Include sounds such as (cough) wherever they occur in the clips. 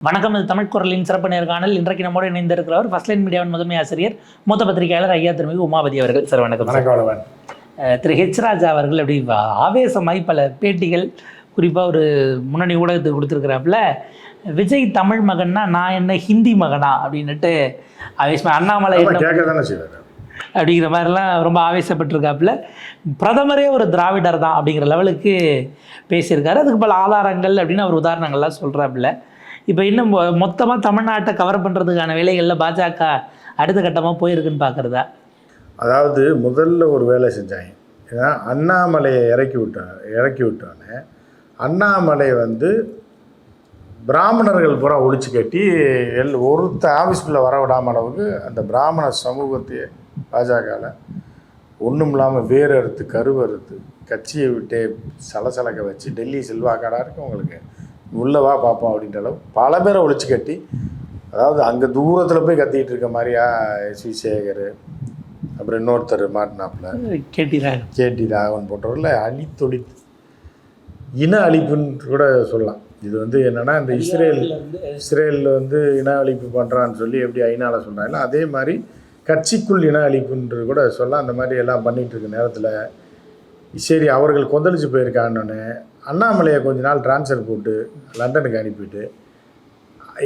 வணக்கம் இது தமிழ் குரலின் சிறப்பு நேர்காணல் இன்றைக்கு நம்மோடு இணைந்திருக்கிறவர் ஃபர்ஸ்ட் லைன் மீடியாவின் முதன்மை ஆசிரியர் மூத்த பத்திரிகையாளர் ஐயா திருமிகு உமாபதி அவர்கள். சார் வணக்கம் திரு ஹெச் ராஜா அவர்கள் அப்படி ஆவேசமாய் பல பேட்டிகள் குறிப்பாக ஒரு முன்னணி ஊடகத்துக்கு கொடுத்துருக்குறாப்புல விஜய் தமிழ் மகன்னா நான் என்ன ஹிந்தி மகனா? அப்படின்னுட்டு ஆவேசமா அண்ணாமலை அப்படிங்கிற மாதிரிலாம் ரொம்ப ஆவேசப்பட்டிருக்காப்புல. பிரதமரே ஒரு திராவிடர் தான் அப்படிங்கிற லெவலுக்கு பேசியிருக்காரு. அதுக்கு பல ஆதாரங்கள் அப்படின்னு அவர் உதாரணங்கள்லாம் சொல்கிறாப்புல இப்போ இன்னும் மொத்தமாக தமிழ்நாட்டை கவர் பண்ணுறதுக்கான வேலைகளில் பாஜக அடுத்த கட்டமாக போயிருக்குன்னு பார்க்குறதா அதாவது முதல்ல ஒரு வேலை செஞ்சாங்க. ஏன்னா அண்ணாமலையை இறக்கி விட்டான் இறக்கி விட்டோன்னே அண்ணாமலை வந்து பிராமணர்கள் பூரா ஒழிச்சு கட்டி எல் ஒருத்த ஆஃபீஸ்க்குள்ளே வர விடாம அளவுக்கு அந்த பிராமண சமூகத்தையே பாஜகவில் ஒன்றும் இல்லாமல் வேறு அறுத்து கருவறுத்து கட்சியை விட்டே சலசலக்க வச்சு டெல்லி செல்வாக்காடாக இருக்கும் உங்களுக்கு. உள்ளவா பார்ப்போம் அப்படின்ற அளவு பல பேரை ஒழிச்சு கட்டி அதாவது அங்கே தூரத்தில் போய் கத்திக்கிட்டு இருக்க மாதிரியா எஸ் வி சேகர் அப்புறம் இன்னொருத்தர் மாட்டினாப்புல கேட்டீராங்க கேடி ராகவன். போன்றவரில் அழித்தொழித்து இன அழிப்புன்னு கூட சொல்லலாம். இது வந்து என்னன்னா இந்த இஸ்ரேல் இஸ்ரேலில் வந்து இன அழிப்பு பண்ணுறான்னு சொல்லி எப்படி ஐநால சொல்கிறாங்களோ அதே மாதிரி கட்சிக்குள் இன அழிப்புன்றது கூட சொல்ல அந்த மாதிரி எல்லாம் பண்ணிட்டு இருக்க நேரத்தில் சரி அவர்கள் கொந்தளிச்சு போயிருக்காங்கன்னு அண்ணாமலையை கொஞ்ச நாள் ட்ரான்ஸ்ஃபர் போட்டு லண்டனுக்கு அனுப்பிட்டு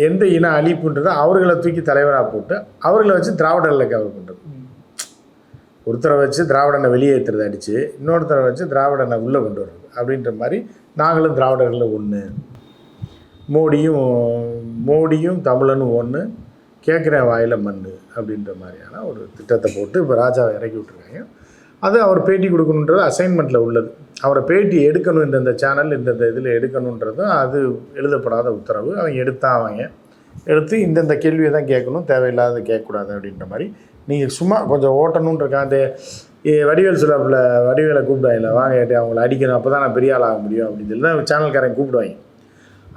எந்த இன அழிப்புன்றதோ அவர்களை தூக்கி தலைவராக போட்டு அவர்களை வச்சு திராவிடரில் கவர் பண்ணுறது ஒருத்தரை வச்சு திராவிடனை வெளியேற்றுறது அடித்து இன்னொருத்தரை வச்சு திராவிடனை உள்ளே கொண்டு வர்றது. அப்படின்ற மாதிரி நாங்களும் திராவிடர்களில் ஒன்று மோடியும் மோடியும் தமிழனும் ஒன்று கேட்குறேன் வாயில் மண் அப்படின்ற மாதிரியான ஒரு திட்டத்தை போட்டு இப்போ ராஜாவை இறக்கி விட்ருக்காங்க அது அவர் பேட்டி கொடுக்கணுன்றது அசைன்மெண்ட்டில் உள்ளது. அவரை பேட்டி எடுக்கணும் இந்தந்த சேனல் இந்தந்த இதில் எடுக்கணுன்றதும் அது எழுதப்படாத உத்தரவு. அவங்க எடுத்தா அவங்க எடுத்து இந்தந்த கேள்வியை தான் கேட்கணும். தேவையில்லாத கேட்கக்கூடாது அப்படின்ற மாதிரி. நீங்கள் சும்மா கொஞ்சம் ஓட்டணுன்றக்கா அந்த வடிவேல் சிலப்பில் வடிவேலை கூப்பிடுவாங்கல்ல வாங்க கேட்டு அவங்கள அடிக்கணும். அப்போ தான் நான் பெரிய ஆள் ஆக முடியும். அப்படின்னு சொல்லி தான் சேனல்காரன் கூப்பிடுவாங்க.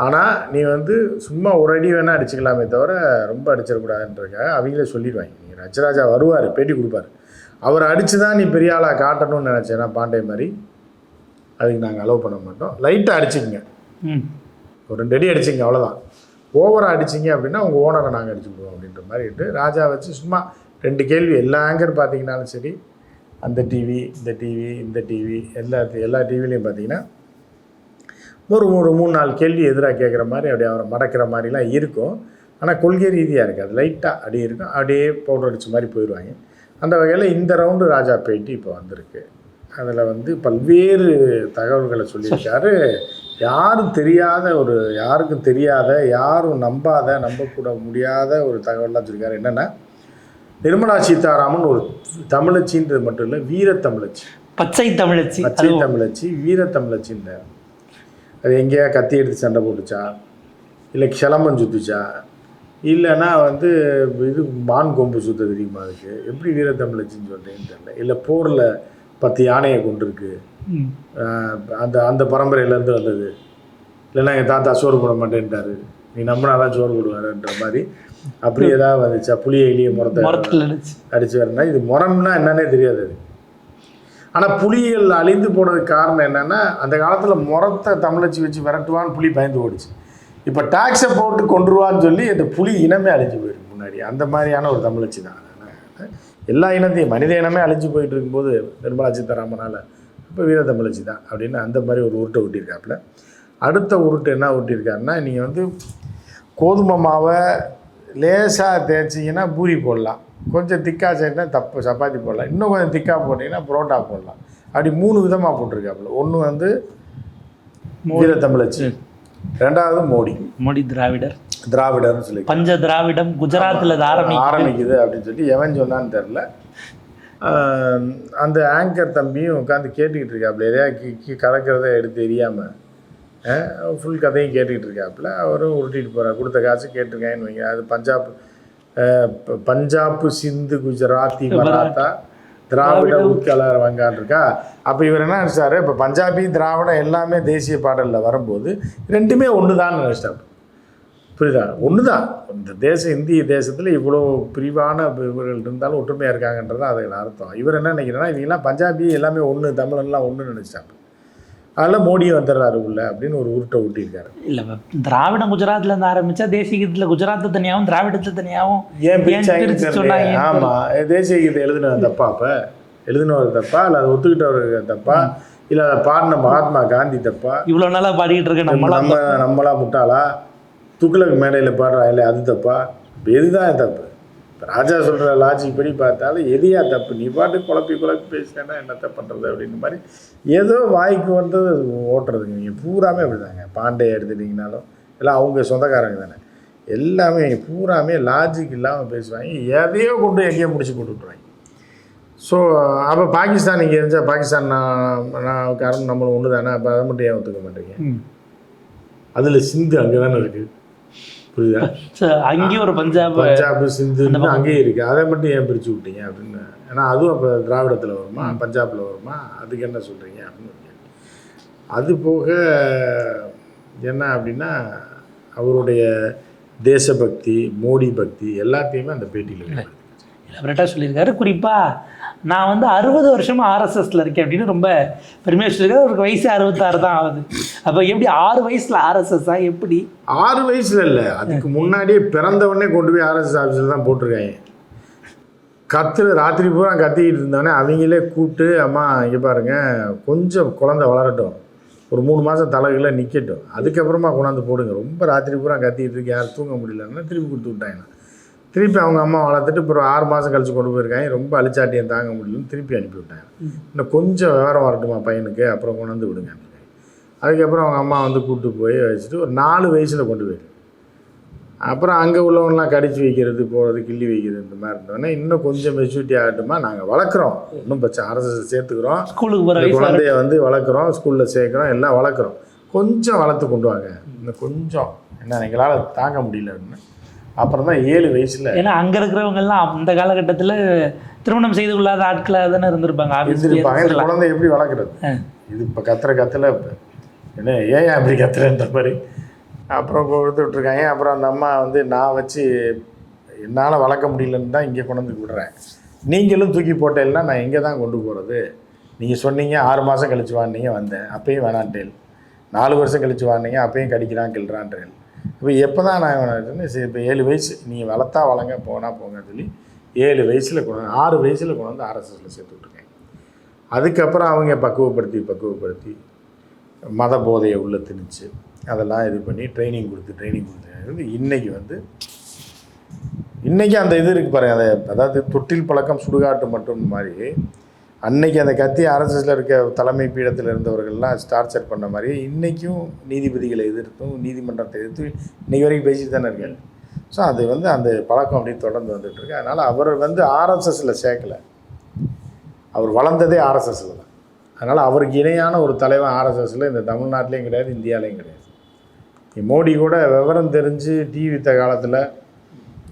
ஆனால் நீ வந்து சும்மா ஒரு அடி வேணால் அடிச்சுக்கலாமே தவிர ரொம்ப அடிச்சிடக்கூடாதுன்றக்காக அவங்களே சொல்லிடுவாங்க. நீங்கள் ரச்சராஜா வருவார் பேட்டி கொடுப்பாரு. அவரை அடித்து தான் நீ பெரிய ஆளாக காட்டணும்னு நினச்சேன்னா பாண்டே மாதிரி அதுக்கு நாங்கள் அலோவ் பண்ண மாட்டோம். லைட்டாக அடிச்சுக்கங்க. ம். ஒரு ரெண்டு அடி அடிச்சிங்க அவ்வளோதான் ஓவராக அடிச்சிங்க அப்படின்னா உங்கள் ஓனரை நாங்கள் அடிச்சு விடுவோம் அப்படின்ற மாதிரி இட்டு ராஜா வச்சு சும்மா ரெண்டு கேள்வி எல்லா ஆங்கர் பார்த்தீங்கன்னாலும் சரி அந்த டிவி இந்த டிவி இந்த டிவி எல்லா எல்லா டிவிலையும் பார்த்தீங்கன்னா ஒரு ஒரு மூணு நாலு கேள்வி எதிராக கேட்குற மாதிரி அப்படியே அவரை மடக்கிற மாதிரிலாம் இருக்கும். ஆனால் கொள்கை ரீதியாக இருக்காது லைட்டாக அப்படியே இருக்கும். அப்படியே பவுடர் அடிச்ச மாதிரி போயிடுவாங்க அந்த வகையில் இந்த ரவுண்டு ராஜா பேட்டி இப்போ வந்திருக்கு. அதில் வந்து பல்வேறு தகவல்களை சொல்லியிருக்காரு. யாரும் தெரியாத ஒரு யாருக்கும் தெரியாத யாரும் நம்பாத நம்பக்கூட முடியாத ஒரு தகவல்லாம் சொல்லியிருக்காரு. என்னென்னா நிர்மலா சீதாராமன் ஒரு தமிழச்சின்றது மட்டும் இல்லை வீரத்தமிழச்சி. பச்சை தமிழச்சி. பச்சை தமிழச்சி வீரத்தமிழச்சின்ற அது எங்கேயா கத்தி எடுத்து சண்டை போட்டுச்சா? இல்லை கிளம்பன் சுத்துச்சா? இல்லைன்னா வந்து இது மான் கொம்பு சுத்த தெரியுமா அதுக்கு? எப்படி வீரத்தமிழச்சின்னு சொல்கிறேன்னு தெரியல. இல்லை போரில் பத்து யானையை கொண்டிருக்கு. அந்த அந்த பரம்பரையிலேருந்து வந்தது. இல்லைன்னா எங்கள் தாத்தா சோறு போட மாட்டேன்ட்டாரு. நீ நம்பினாதான் சோறு போடுவாருன்ற மாதிரி. அப்படி ஏதாவது வந்துச்சா? புளிய எலிய முறத்தை முரத்தில் அடிச்சு. அடிச்சு வரனா இது முரம்னா என்னன்னே தெரியாது அது. ஆனால் புலிகள் அழிந்து போனதுக்கு காரணம் என்னென்னா அந்த காலத்தில் முறத்தை தமிழச்சி வச்சு விரட்டுவான்னு புலி பயந்து ஓடிச்சு. இப்போ டாக்ஸை போட்டு கொண்டுருவான்னு சொல்லி அந்த புலி இனமே அழிஞ்சு போயிருக்கு முன்னாடி. அந்த மாதிரியான ஒரு தமிழச்சி தான். எல்லா இனத்தையும் மனித இனமே அழிஞ்சு போயிட்டு இருக்கும்போது நிர்மலா சீதாராமனால் இப்போ வீர தமிழச்சி தான் அப்படின்னு அந்த மாதிரி ஒரு உருட்டை ஒட்டியிருக்காப்புல. அடுத்த உருட்டு என்ன ஒட்டியிருக்காருன்னா நீங்கள் வந்து கோதுமை மாவை லேசாக தேய்ச்சிங்கன்னா பூரி போடலாம். கொஞ்சம் திக்கா சேர்த்தா தப்பு சப்பாத்தி போடலாம். இன்னும் கொஞ்சம் திக்கா போட்டிங்கன்னா புரோட்டா போடலாம். அப்படி மூணு விதமாக போட்டிருக்காப்புல. ஒன்று வந்து வீர தமிழச்சி ரெண்டாவது மோடி. மோடி திராவிடர். திராவிடர்னு சொல்லி. பஞ்ச திராவிடம் குஜராத்தில் ஆரம்பிக்குது. அப்படின்னு சொல்லி எவன் சொன்னான்னு தெரில அந்த ஆங்கர் தம்பியும் உட்காந்து கேட்டுக்கிட்டு இருக்காப்புல. எதையா கி கலக்கிறத எடுத்து எரியாமல் ஃபுல் கதையும் கேட்டுக்கிட்டு இருக்காப்புல. அவரும் உருட்டிட்டு போகிறார் கொடுத்த காசு கேட்டிருக்காங்கன்னு வைங்க. அது பஞ்சாப் பஞ்சாப் சிந்து குஜராத்தி மராத்தா திராவிட உட்கலர் வங்கான் இருக்கா? அப்போ இவர் என்ன நினச்சாரு? இப்போ பஞ்சாபி திராவிடம் எல்லாமே தேசிய பாடலில் வரும்போது ரெண்டுமே ஒன்று தான் நினச்சிட்டாரு. புரியுதா? ஒன்று தான் இந்த தேசம் இந்திய தேசத்தில் இவ்வளோ பிரிவான இவர்கள் இருந்தாலும் ஒற்றுமையாக இருக்காங்கன்றது தான் அதுக்கு அர்த்தம். இவர் என்ன நினைக்கிறேன்னா இவங்கெல்லாம் பஞ்சாபி எல்லாமே ஒன்று தமிழன்லாம் ஒன்று நினச்சிட்டாங்க. அதில் மோடியும் வந்துடுறாரு உள்ள அப்படின்னு ஒரு உருட்டை ஊட்டியிருக்காரு. இல்லை திராவிடம் குஜராத்ல இருந்து ஆரம்பிச்சா தேசியத்தில் குஜராத்தை தனியாகவும் திராவிடத்தில் தனியாகவும் ஏன் பிரிச்சாங்கன்னு பிரிச்சு தெரியல சொன்னாங்க? ஆமாம் தேசிய கீதை எழுதினது தப்பா அப்போ? எழுதினவர் தப்பா? இல்லை அதை ஒத்துக்கிட்டவர் தப்பா? இல்லை அதை பாடின மகாத்மா காந்தி தப்பா? இவ்வளோ நாளாக பாடிக்கிட்டு இருக்க நம்மளாம் நம்ம நம்மளா முட்டாளா? துக்ளக் மேடையில் பாடுறா இல்லை அது தப்பா? இப்ப எதுதான் தப்பு? ராஜா சொல்கிற லாஜிக் படி பார்த்தாலும் எதையா தப்பு? நீ பாட்டு குழப்பி குழப்பி பேசினா என்னத்த பண்ணுறது அப்படின்னு மாதிரி ஏதோ வாய்க்கு வந்தது ஓட்டுறதுங்க. நீங்கள் பூராமே அப்படிதாங்க. பாண்டே எடுத்துட்டிங்கனாலும் எல்லாம் அவங்க சொந்தக்காரங்க தானே. எல்லாமே பூராமே லாஜிக் இல்லாமல் பேசுவாங்க. எதையோ கொண்டு எங்கேயோ முடிச்சு போட்டு விட்ருவாங்க ஸோ அப்போ பாகிஸ்தான் இங்கே இருந்தால் பாகிஸ்தான் நான் நான் காரணம் நம்மளும் ஒன்று தானே அப்போ அதை மட்டும் ஏன் ஒத்துக்க மாட்டேங்க? அதில் சிந்து அங்கே தானே இருக்குது புரியுதா? (laughs) அங்கேயும் ஒரு பஞ்சாப் பஞ்சாப் சிந்து அங்கேயே இருக்குது அதை மட்டும் ஏன் பிரித்து விட்டீங்க அப்படின்னு? ஏன்னா அதுவும் அப்போ திராவிடத்தில் வருமா? பஞ்சாபில் வருமா? அதுக்கு என்ன சொல்கிறீங்க அப்படின்னு ஒரு. அது போக என்ன அப்படின்னா அவருடைய தேசபக்தி மோடி பக்தி எல்லாத்தையுமே அந்த பேட்டியில் இலபரேட்டாக சொல்லியிருக்காரு. குறிப்பாக நான் வந்து அறுபது வருஷமா ஆர்எஸ்எஸ்ல இருக்கேன் அப்படின்னு ரொம்ப பெருமையாக சொல்லியிருக்காரு. அவருக்கு வயசு அறுபத்தாறு தான் ஆகுது. அப்போ எப்படி ஆறு வயசுல ஆர்எஸ்எஸ்ஸா எப்படி? ஆறு வயசுல இல்லை. அதுக்கு முன்னாடியே பிறந்தவொடனே கொண்டு போய் ஆர்எஸ் ஆஃபீஸில் தான் போட்டிருக்காங்க. கத்துற ராத்திரி பூரா கத்திக்கிட்டு இருந்தோடனே அவங்களே கூப்பிட்டு அம்மா இங்கே பாருங்க. கொஞ்சம் குழந்தை வளரட்டும். ஒரு மூணு மாதம் தலைகளை நிற்கட்டும் அதுக்கப்புறமா கொண்டாந்து போடுங்க. ரொம்ப ராத்திரி பூரா கத்திக்கிட்டு இருக்கு. யாரும் தூங்க முடியலன்னா திருப்பி கொடுத்து விட்டாங்க. திருப்பி அவங்க அம்மா வளர்த்துட்டு அப்புறம் ஆறு மாதம் கழிச்சு கொண்டு போயிருக்காங்க. ரொம்ப அழிச்சாட்டியம் தாங்க முடியலன்னு திருப்பி அனுப்பி விட்டாங்க. இன்னும் கொஞ்சம் விவரம் வரட்டுமா பையனுக்கு? அப்புறம் கொண்டாந்து விடுங்க. அதுக்கப்புறம் அவங்க அம்மா வந்து கூப்பிட்டு போய் வச்சுட்டு ஒரு நாலு வயசில் கொண்டு போயிரு. அப்புறம் அங்கே உள்ளவங்கலாம் கடிச்சு வைக்கிறது போகிறது கிள்ளி வைக்கிறது இந்த மாதிரி இருந்தோடனே இன்னும் கொஞ்சம் மெச்சூரிட்டி ஆகட்டுமா? நாங்கள் வளர்க்குறோம். இன்னும் பிரச்சனை அரசு சேர்த்துக்கிறோம். ஸ்கூலுக்கு குழந்தைய வந்து வளர்க்குறோம். ஸ்கூலில் சேர்க்குறோம். எல்லாம் வளர்க்குறோம். கொஞ்சம் வளர்த்து கொண்டு வாங்க. இன்னும் கொஞ்சம். என்ன எங்களால் தாங்க முடியல அப்படின்னு. அப்புறம் தான் ஏழு வயசில் ஏன்னா அங்கே இருக்கிறவங்க எல்லாம் அந்த காலகட்டத்தில் திருமணம் செய்து கொள்ளாத ஆட்களாக தானே இருந்திருப்பாங்க. இருந்திருப்பாங்க குழந்தை எப்படி வளர்க்குறது? இது இப்போ கத்துற கத்துல என்ன ஏன் அப்படி கத்துறேன்ற மாதிரி. அப்புறம் கொடுத்து விட்ருக்காங்க அப்புறம் அந்த அம்மா வந்து நான் வச்சு என்னால் வளர்க்க முடியலன்னு தான் இங்கே கொண்டு வந்து விடுறேன். நீங்களும் தூக்கி போட்டேன்னா நான் எங்கே தான் கொண்டு போகிறது நீங்கள் சொன்னீங்க ஆறு மாதம் கழிச்சு வாங்கினீங்க வந்தேன். அப்பயும் வேணான்ட்டேன் நாலு வருஷம் கழிச்சு வாங்கினீங்க அப்பயும் கடிக்கிறான் கிள்றான்றேன் இப்போ எப்போ தான் நான் வேணான்னு சரி இப்போ ஏழு வயசு நீங்கள் வளர்த்தா வளங்க போனால் போங்க சொல்லி ஏழு வயசில் கொண்டு வந்து ஆறு வயசில் கொண்டு வந்து ஆர்எஸ்எஸில் சேர்த்து விட்ருக்கேன் அதுக்கப்புறம் அவங்க பக்குவப்படுத்தி பக்குவப்படுத்தி மத போதையை உள்ளே திணிச்சு அதெல்லாம் இது பண்ணி ட்ரைனிங் கொடுத்து ட்ரைனிங் கொடுத்து. இன்னைக்கு வந்து இன்றைக்கி அந்த இது இருக்குது பாருங்க அதை அதாவது தொட்டில் பழக்கம் சுடுகாட்டு மட்டும் மாதிரி அன்னைக்கு அந்த கத்தி ஆர்எஸ்எஸ்ல இருக்க தலைமை பீடத்தில் இருந்தவர்கள்லாம் டார்ச்சர் பண்ண மாதிரி இன்றைக்கும் நீதிபதிகளை எதிர்த்தும் நீதிமன்றத்தை எதிர்த்து இன்றைக்கி வரைக்கும் பேசிட்டு தானே இருக்காரு ஸோ அது வந்து அந்த பழக்கம் அப்படியே தொடர்ந்து வந்துட்டுருக்கு அதனால் அவர் வந்து ஆர்எஸ்எஸில் சேர்க்கலை. அவர் வளர்ந்ததே ஆர்எஸ்எஸில் தான். அதனால் அவருக்கு இணையான ஒரு தலைவன் ஆர்எஸ்எஸில் இந்த தமிழ்நாட்டிலையும் கிடையாது இந்தியாலையும் கிடையாது. மோடி கூட விவரம் தெரிஞ்சு டிவி வித்த காலத்தில்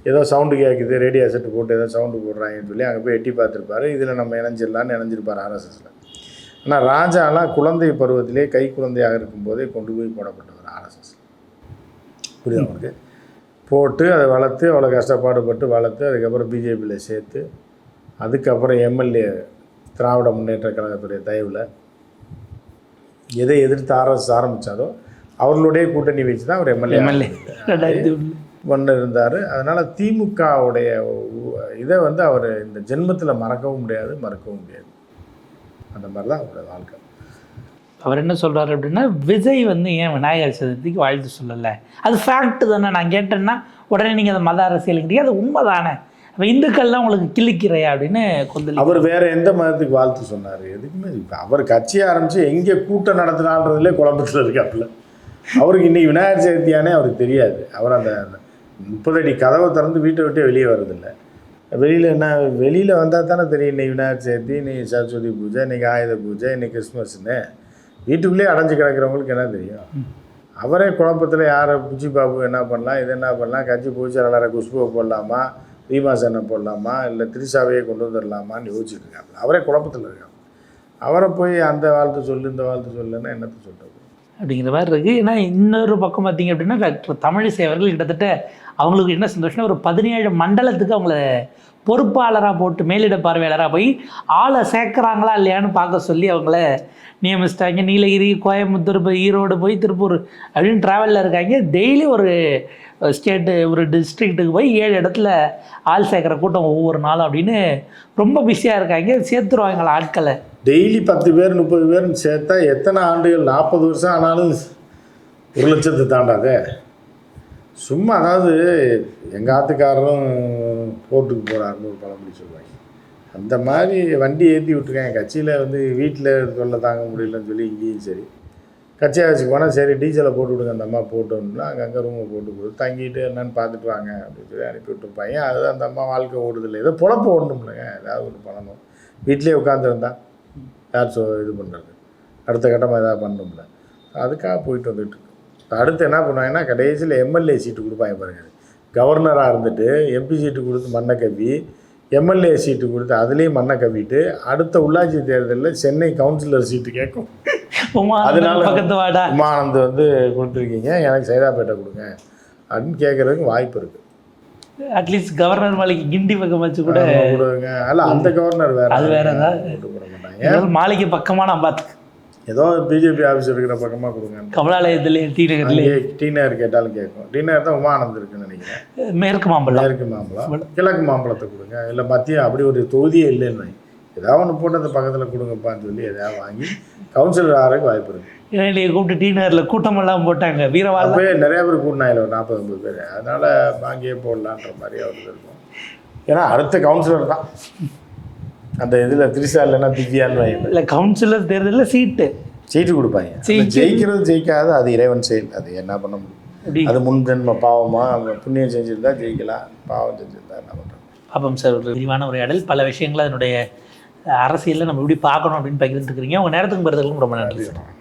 ஏதோ சவுண்டு கேட்குது ரேடியோ செட்டு போட்டு ஏதோ சவுண்டு போடுறாங்கன்னு சொல்லி அங்கே போய் எட்டி பார்த்துருப்பாரு. இதில் நம்ம இணைஞ்சிடலான்னு இணைஞ்சிருப்பார் ஆர்எஸ்எஸில். ஆனால் ராஜாலாம் குழந்தை பருவத்திலே கை குழந்தையாக இருக்கும்போதே கொண்டு போய் போடப்பட்டவர் ஆர்எஸ்எஸ் புரியுது அவனுக்கு போட்டு அதை வளர்த்து அவ்வளோ கஷ்டப்பாடுபட்டு வளர்த்து அதுக்கப்புறம் பிஜேபியில் சேர்த்து அதுக்கப்புறம் எம்எல்ஏ திராவிட முன்னேற்ற கழகத்துடைய தயவில் எதை எதிர்த்து ஆர்எஸ் ஆரம்பித்தாரோ அவர்களுடைய கூட்டணி வச்சு தான் அவர் எம்எல்ஏ எம்எல்ஏ. ஒன்று. இருந்தார். அதனால் திமுகவுடைய இதை வந்து அவர் இந்த ஜென்மத்தில் மறக்கவும் முடியாது மறக்கவும் முடியாது. அந்த மாதிரி தான் அவரோட வாழ்க்கை. அவர் என்ன சொல்றாரு அப்படின்னா விஜய் வந்து ஏன் விநாயகர் சதுர்த்திக்கு வாழ்த்து சொல்லலை? அது ஃபேக்ட் தானே. நான் கேட்டேன்னா உடனே நீங்கள் அந்த மத அரசியலுங்கிறீங்க. அது உண்மை தானே அப்போ இந்துக்கள்லாம் உங்களுக்கு கிள்ளிக்கிறையா அப்படின்னு கொந்தளி அவர் வேற எந்த மதத்துக்கு வாழ்த்து சொன்னார்? எதுக்குமே அவர் கட்சியை ஆரம்பித்து எங்கே கூட்டம் நடத்தினான்றதுலே குழப்பத்தில் இருக்காப்புல. அவருக்கு இன்னைக்கு விநாயகர் சதுர்த்தியானே அவருக்கு தெரியாது. அவர் அந்த முப்பது அடி கதவை திறந்து வீட்டை விட்டே வெளியே வர்றதில்லை. வெளியில் என்ன வெளியில் வந்தால் தானே தெரியும் இன்னைக்கு விநாயகர் சதுர்த்தி இன்னைக்கு சரஸ்வதி பூஜை இன்னைக்கு ஆயுத பூஜை இன்னைக்கு கிறிஸ்மஸ்னு வீட்டுக்குள்ளேயே அடைஞ்சு கிடக்கிறவங்களுக்கு என்ன தெரியும்? அவரே குழப்பத்தில் யாரை புச்சி பாபு என்ன பண்ணலாம் இது என்ன பண்ணலாம் கட்சி பூச்சி நல்லா குஷ்பு போடலாமா? ரீமாசனை போடலாமா? இல்லை திரிசாவையே கொண்டு வந்துடலாமான்னு யோசிச்சுட்டு இருக்காங்க அவரே குழப்பத்தில் இருக்காங்க அவரை போய் அந்த வாழ்த்து சொல்லு இந்த வாழ்த்து சொல்லுன்னா என்னத்தை சொல்கிறது அப்படிங்கிற மாதிரி இருக்குது ஏன்னா இன்னொரு பக்கம் பார்த்தீங்க அப்படின்னா டாக்டர் தமிழிசை அவர்கள் கிட்டத்தட்ட அவங்களுக்கு என்ன சந்தோஷம்னா ஒரு பதினேழு மண்டலத்துக்கு அவங்கள பொறுப்பாளராக போட்டு மேலிட பார்வையாளராக போய் ஆளை சேர்க்குறாங்களா இல்லையான்னு பார்க்க சொல்லி அவங்கள நியமிச்சிட்டாங்க நீலகிரி கோயம்புத்தூர் போய் ஈரோடு போய் திருப்பூர் அப்படின்னு ட்ராவலில் இருக்காங்க. டெய்லி ஒரு ஸ்டேட்டு ஒரு டிஸ்ட்ரிக்ட்டுக்கு போய் ஏழு இடத்துல ஆள் சேர்க்குற கூட்டம் ஒவ்வொரு நாளும் அப்படின்னு ரொம்ப பிஸியாக இருக்காங்க. சேர்த்துருவாங்களா ஆட்களை. டெய்லி பத்து பேர் முப்பது பேர்னு சேர்த்தா எத்தனை ஆண்டுகள்? நாற்பது வருஷம் ஆனாலும் ஒரு லட்சத்தை தாண்டாதே. சும்மா அதாவது எங்கள் ஆத்துக்காரரும் போர்ட்டுக்கு போகிறாருன்னு ஒரு பழமொழி சொல்லுவாங்க. அந்த மாதிரி வண்டி ஏற்றி விட்டுருக்காங்க. கட்சியில் வந்து வீட்டில் தொல்லை தாங்க முடியலன்னு சொல்லி இங்கேயும் சரி. கட்சி வச்சு போனால் சரி டீசலை போட்டு விடுங்க அந்த அம்மா போட்டோம்னா அங்கங்கே ரூமை போட்டு போட்டு தங்கிட்டு என்னன்னு பார்த்துட்டு வாங்க அப்படின்னு சொல்லி அனுப்பி விட்டுருப்பாங்க அது அந்த அம்மா வாழ்க்கை ஓடுதில்லை. ஏதோ பொழப்பு ஓடணும்லங்க. ஏதாவது ஒன்று பண்ணணும் வீட்டிலே உட்காந்துருந்தா யார் சொ இது பண்ணுறது அடுத்த கட்டமாக எதாவது பண்ணணும்ல. அதுக்காக போயிட்டு வந்துட்டு அடுத்து என்ன பண்ணுவாங்கன்னா கடைசியில் எம்எல்ஏ சீட்டு கொடுப்பாங்க பாருங்க. கவர்னராக இருந்துட்டு எம்பி சீட்டு கொடுத்து மண்ணை கவ்வி எம்எல்ஏ சீட்டு கொடுத்து அதுலேயும் மண்ணை கவ்விட்டு அடுத்த உள்ளாட்சி தேர்தலில் சென்னை கவுன்சிலர் சீட்டு கேட்கும். அதனால- பக்கத்து வாடா உமானந்த் வந்து கொடுத்துருக்கீங்க எனக்கு சைதாப்பேட்டை கொடுங்க. அப்படின்னு கேட்குறதுக்கு வாய்ப்பு இருக்குது அட்லீஸ்ட் கவர்னர் மாளிகை கிண்டி பக்கம் வச்சு கூட கொடுங்க. அல்ல அந்த கவர்னர் வேற. அது வேற இருந்தாலும் மாளிகை பக்கமாக நான் பார்த்து ஏதோ பிஜேபி ஆஃபீஸ் இருக்கிற பக்கமாக கொடுங்க. கமலாலயத்துல டி நகர்ல. அங்கேயே டீனர் கேட்டாலும் கேட்கும். டீனர் தான் உமானந்த் இருக்குன்னு நினைக்கிறேன். மேற்கு மாம்பழம். மேற்கு மாம்பழம். கிழக்கு மாம்பழத்தை கொடுங்க. இல்லை மத்திய அப்படி ஒரு தொகுதியே இல்லைன்னு. ஏதாவது ஒன்று போட்டு அந்த பக்கத்தில் கொடுங்கப்பான்னு சொல்லி எதாவது வாங்கி கவுன்சிலர் ஆகிறதுக்கு வாய்ப்பு இருக்குது என்னைய கூப்பிட்டு டி நகர்ல கூட்டமெல்லாம் போட்டாங்க. வீரவாள் அப்போயே நிறைய பேர் கூட்டினாயில் ஒரு நாற்பது ஐம்பது பேர். அதனால் வாங்கியே போடலான்ற மாதிரி அவருக்கு இருக்கும். ஏன்னா அடுத்த கவுன்சிலர் தான். அந்த இதில் திரிசா இல்லைன்னா திவ்யான்னு இல்லை கவுன்சிலர் தேர்தலில் சீட்டு. சீட்டு கொடுப்பாங்க. ஜெயிக்க- ஜெயிக்கிறது ஜெயிக்காது அது இறைவன் செயல். அது என்ன பண்ண முடியும்? அது முன் ஜென்ம பாவமா? புண்ணியம் செஞ்சிருந்தா ஜெயிக்கலாம் பாவம் செஞ்சிருந்தா என்ன பண்ணுறது பாப்போம் சார் ஒரு விரிவான உரையாடல். பல விஷயங்களை அதனுடைய அரசியலில் நம்ம எப்படி பார்க்கணும் அப்படின்னு பகிர்ந்துருக்கிறீங்க உங்கள் நேரத்துக்கு பிறகு ரொம்ப நன்றி சார்.